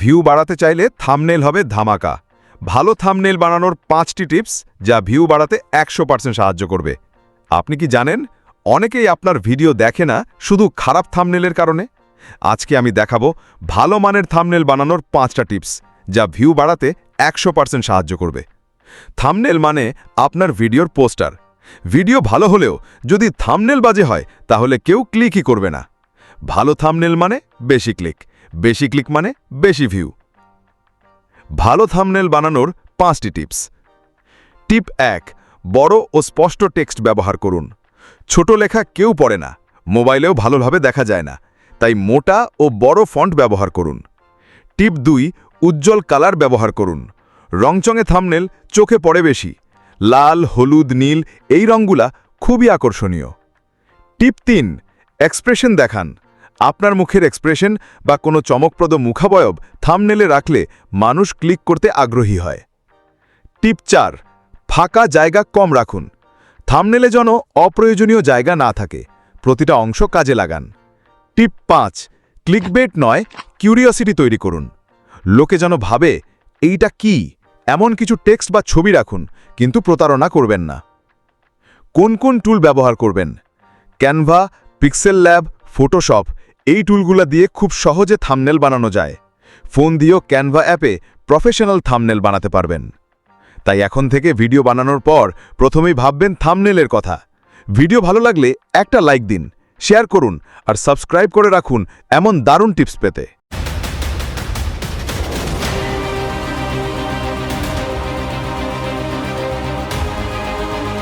View বাড়াতে চাইলে thumbnail হবে ধামাকা। ভালো থামনেল বানানোর পাঁচটি টিপস যা ভিউ বাড়াতে একশো সাহায্য করবে। আপনি কি জানেন, অনেকেই আপনার ভিডিও দেখে না শুধু খারাপ থামনেলের কারণে? আজকে আমি দেখাবো ভালো মানের থামনেল বানানোর পাঁচটা টিপস যা ভিউ বাড়াতে একশো সাহায্য করবে। থামনেল মানে আপনার ভিডিওর পোস্টার। ভিডিও ভালো হলেও যদি থামনেল বাজে হয়, তাহলে কেউ ক্লিকই করবে না। ভালো থামনেল মানে বেশি ক্লিক বেশি ক্লিক মানে বেশি ভিউ। ভালো থামনেল বানানোর পাঁচটি টিপস। টিপ এক, বড় ও স্পষ্ট টেক্সট ব্যবহার করুন। ছোট লেখা কেউ পড়ে না, মোবাইলেও ভালোভাবে দেখা যায় না, তাই মোটা ও বড় ফন্ট ব্যবহার করুন। টিপ দুই, উজ্জ্বল কালার ব্যবহার করুন। রংচঙে থামনেল চোখে পড়ে বেশি, লাল, হলুদ, নীল, এই রঙগুলা খুবই আকর্ষণীয়। টিপ তিন এক্সপ্রেশন দেখান। আপনার মুখের এক্সপ্রেশন বা কোনো চমকপ্রদ মুখাবয়ব থামনেলে রাখলে মানুষ ক্লিক করতে আগ্রহী হয়। টিপ চার, ফাঁকা জায়গা কম রাখুন। থামনেলে যেন অপ্রয়োজনীয় জায়গা না থাকে, প্রতিটা অংশ কাজে লাগান। টিপ পাঁচ ক্লিকবেট নয় কিউরিওসিটি তৈরি করুন। লোকে যেন ভাবে, এইটা কি? এমন কিছু টেক্সট বা ছবি রাখুন, কিন্তু প্রতারণা করবেন না। কোন কোন টুল ব্যবহার করবেন? ক্যানভা পিক্সেল ল্যাব ফটোশপ এই টুলগুলা দিয়ে খুব সহজে থামনেল বানানো যায়। ফোন দিয়েও ক্যানভা অ্যাপে প্রফেশনাল থামনেল বানাতে পারবেন। তাই এখন থেকে ভিডিও বানানোর পর প্রথমেই ভাববেন থামনেলের কথা। ভিডিও ভালো লাগলে একটা লাইক দিন, শেয়ার করুন আর সাবস্ক্রাইব করে রাখুন এমন দারুণ টিপস পেতে।